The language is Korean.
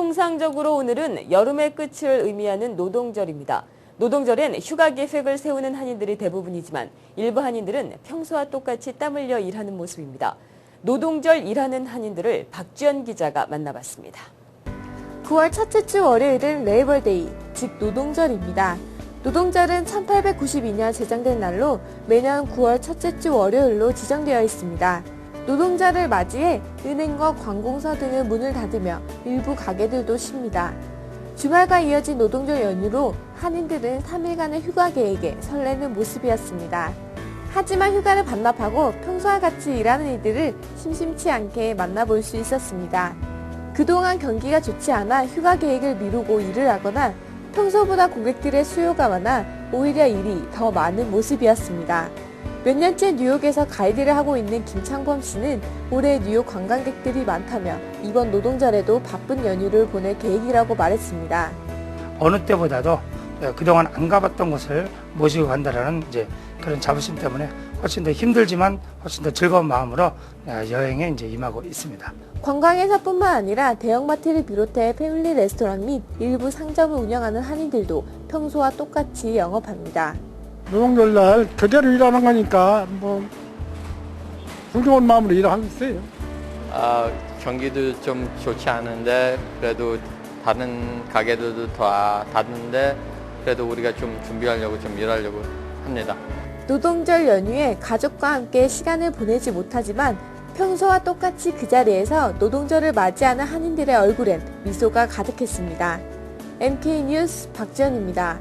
통상적으로 오늘은 여름의 끝을 의미하는 노동절입니다. 노동절엔 휴가 계획을 세우는 한인들이 대부분이지만 일부 한인들은 평소와 똑같이 땀 흘려 일하는 모습입니다. 노동절 일하는 한인들을 박지연 기자가 만나봤습니다. 9월 첫째 주 월요일은 레이버데이, 즉 노동절입니다. 노동절은 1892년 제정된 날로 매년 9월 첫째 주 월요일로 지정되어 있습니다. 노동절을 맞이해 은행과 관공서 등은 문을 닫으며 일부 가게들도 쉽니다. 주말과 이어진 노동절 연휴로 한인들은 3일간의 휴가 계획에 설레는 모습이었습니다. 하지만 휴가를 반납하고 평소와 같이 일하는 이들을 심심치 않게 만나볼 수 있었습니다. 그동안 경기가 좋지 않아 휴가 계획을 미루고 일을 하거나 평소보다 고객들의 수요가 많아 오히려 일이 더 많은 모습이었습니다. 몇 년째 뉴욕에서 가이드를 하고 있는 김창범 씨는 올해 뉴욕 관광객들이 많다며 이번 노동절에도 바쁜 연휴를 보낼 계획이라고 말했습니다. 어느 때보다도 그동안 안 가봤던 곳을 모시고 간다라는 이제 그런 자부심 때문에 훨씬 더 힘들지만 훨씬 더 즐거운 마음으로 여행에 이제 임하고 있습니다. 관광회사뿐만 아니라 대형마트를 비롯해 패밀리 레스토랑 및 일부 상점을 운영하는 한인들도 평소와 똑같이 영업합니다. 노동절 날 그대로 일하는 거니까 뭐 훌륭한 마음으로 일하고 있어요. 아, 경기도 좀 좋지 않은데 그래도 다른 가게들도 다 닫는데 그래도 우리가 좀 준비하려고 좀 일하려고 합니다. 노동절 연휴에 가족과 함께 시간을 보내지 못하지만 평소와 똑같이 그 자리에서 노동절을 맞이하는 한인들의 얼굴엔 미소가 가득했습니다. MK 뉴스 박지연입니다.